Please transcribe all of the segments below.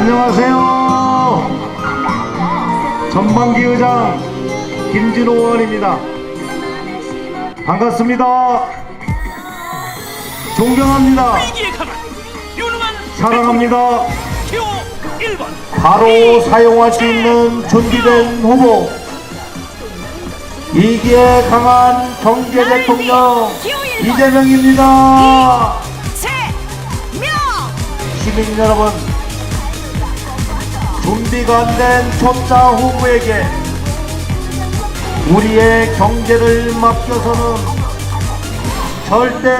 안녕하세요. 전반기 의장 김진호 의원입니다. 반갑습니다. 존경합니다. 사랑합니다. 기호 1번 바로 사용할 수 있는 준비된 후보 이기에 강한 경제 대통령 이재명입니다. 시민 여러분 준비가 안된 초짜 후보에게 우리의 경제를 맡겨서는 절대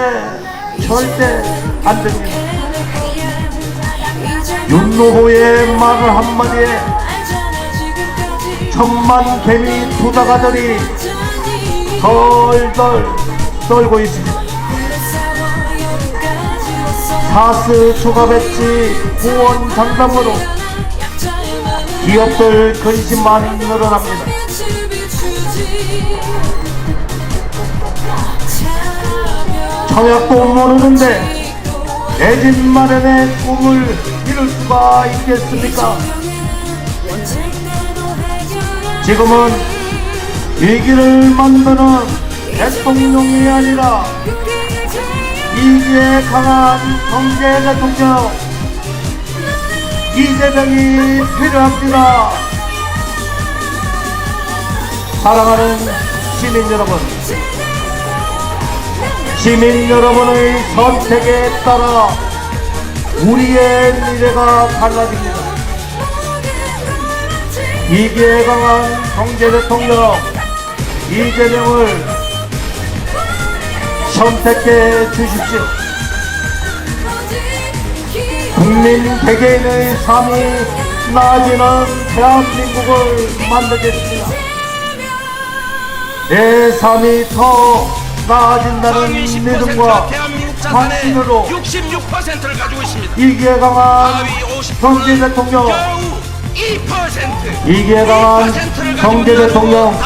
절대 안 됩니다. 윤 후보의 말을 한마디에 천만 개미 투다가들이 덜덜 떨고 있습니다. 사스 추가 배치 후원 상담으로 기업들 근심만 늘어납니다. 청약도 모르는데 내 집 마련의 꿈을 이룰 수가 있겠습니까? 지금은 위기를 만드는 대통령이 아니라 이기에 강한 경제 대통령 이재명이 필요합니다. 사랑하는 시민 여러분, 시민 여러분의 선택에 따라 우리의 미래가 달라집니다. 이기에 강한 경제 대통령 이재명을 선택해 주십시오. 국민 개개인의 삶이 나아지는 대한민국을 만들겠습니다. 내 삶이 더 나아진다는 상위 10%가 믿음과 확신으로 66%를 가지고 있습니다 이기에 강한 하위 50%는 경제 대통령 겨우 2% 이기에 강한 2%를 가지고 경제 대통령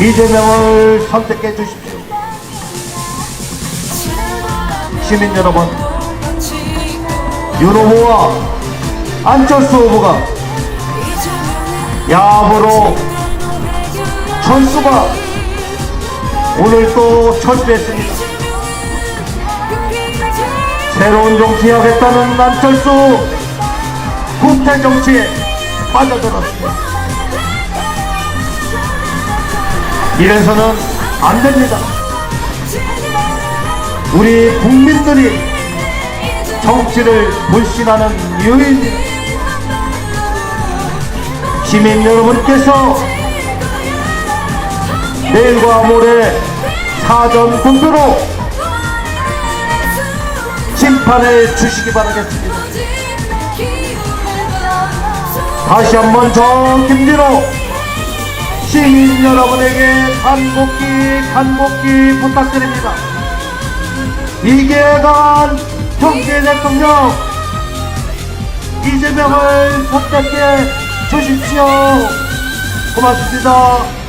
이재명을 선택해 주십시오. 시민 여러분, 윤 후보와 안철수 후보가 야합으로 철수가 오늘 또 철수했습니다. 새로운 정치하겠다는 안철수 국회 정치에 빠져들었습니다. 이래서는 안 됩니다. 우리 국민들이 정치를 불신하는 이유입니다. 시민 여러분께서 내일과 모레 사전 공표로 심판해 주시기 바라겠습니다. 다시 한번 저 김진호 시민 여러분에게 간곡히 간곡히 부탁드립니다. 이계간 경제 대통령 이재명을 선택해 주십시오. 고맙습니다.